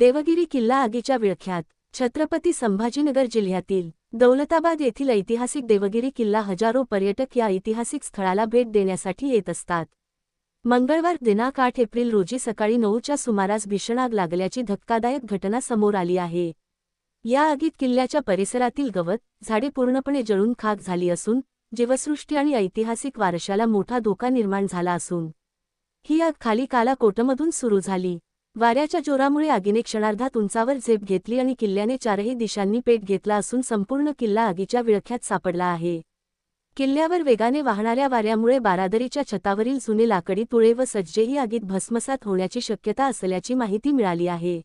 देवगिरी किल्ला आगीच्या विळख्यात छत्रपती संभाजीनगर जिल्ह्यातील दौलताबाद येथील ऐतिहासिक देवगिरी किल्ला हजारो पर्यटक या ऐतिहासिक स्थळाला भेट देण्यासाठी येत असतात. मंगळवार दिनांक आठ एप्रिल रोजी सकाळी नऊच्या सुमारास भीषण आग लागल्याची धक्कादायक घटना समोर आली आहे. या आगीत किल्ल्याच्या परिसरातील गवत झाडे पूर्णपणे जळून खाक झाली असून जीवसृष्टी आणि ऐतिहासिक वारशाला मोठा धोका निर्माण झाला असून ही आग खाली काला कोटमधून सुरू झाली. वाऱ्याच्या जोरामुळे आगीने क्षणार्धात उंचावर झेप घेतली आणि किल्ल्याने चारही दिशांनी पेट घेतला असून संपूर्ण किल्ला आगीच्या विळख्यात सापडला आहे. किल्ल्यावर वेगाने वाहणाऱ्या वाऱ्यामुळे बारादरीच्या छतावरील जुने लाकडी तुळे व सज्जेही आगीत भस्मसात होण्याची शक्यता असल्याची माहिती मिळाली आहे.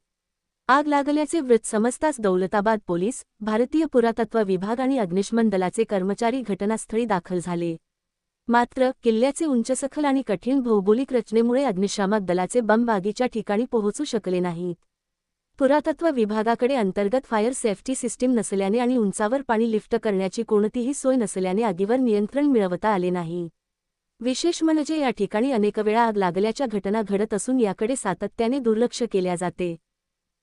आग लागल्याचे वृत्त समजताच दौलताबाद पोलीस भारतीय पुरातत्व विभाग आणि अग्निशमन दलाचे कर्मचारी घटनास्थळी दाखल झाले. मात्र किल्ल्याचे उंच सखल आणि कठीण भौगोलिक रचनेमुळे अग्निशामक दलाचे बमबागीच्या ठिकाणी पोहोचू शकले नाहीत. पुरातत्व विभागाकडे अंतर्गत फायर सेफ्टी सिस्टीम नसल्याने आणि उंचावर पाणी लिफ्ट करण्याची कोणतीही सोय नसल्याने आगीवर नियंत्रण मिळवता आले नाही. विशेष म्हणजे या ठिकाणी अनेक वेळा आग लागल्याच्या घटना घडत असून याकडे सातत्याने दुर्लक्ष केल्या जाते.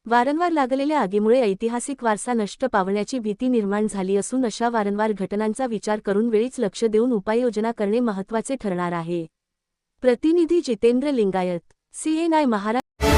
वारंवार लागलेल्या आगीमुळे ऐतिहासिक वारसा नष्ट पावण्याची भीती निर्माण झाली असून अशा वारंवार घटनांचा विचार करून वेळीच लक्ष देऊन उपाययोजना करणे महत्त्वाचे ठरणार आहे. प्रतिनिधी जितेंद्र लिंगायत सीएनआय महाराष्ट्र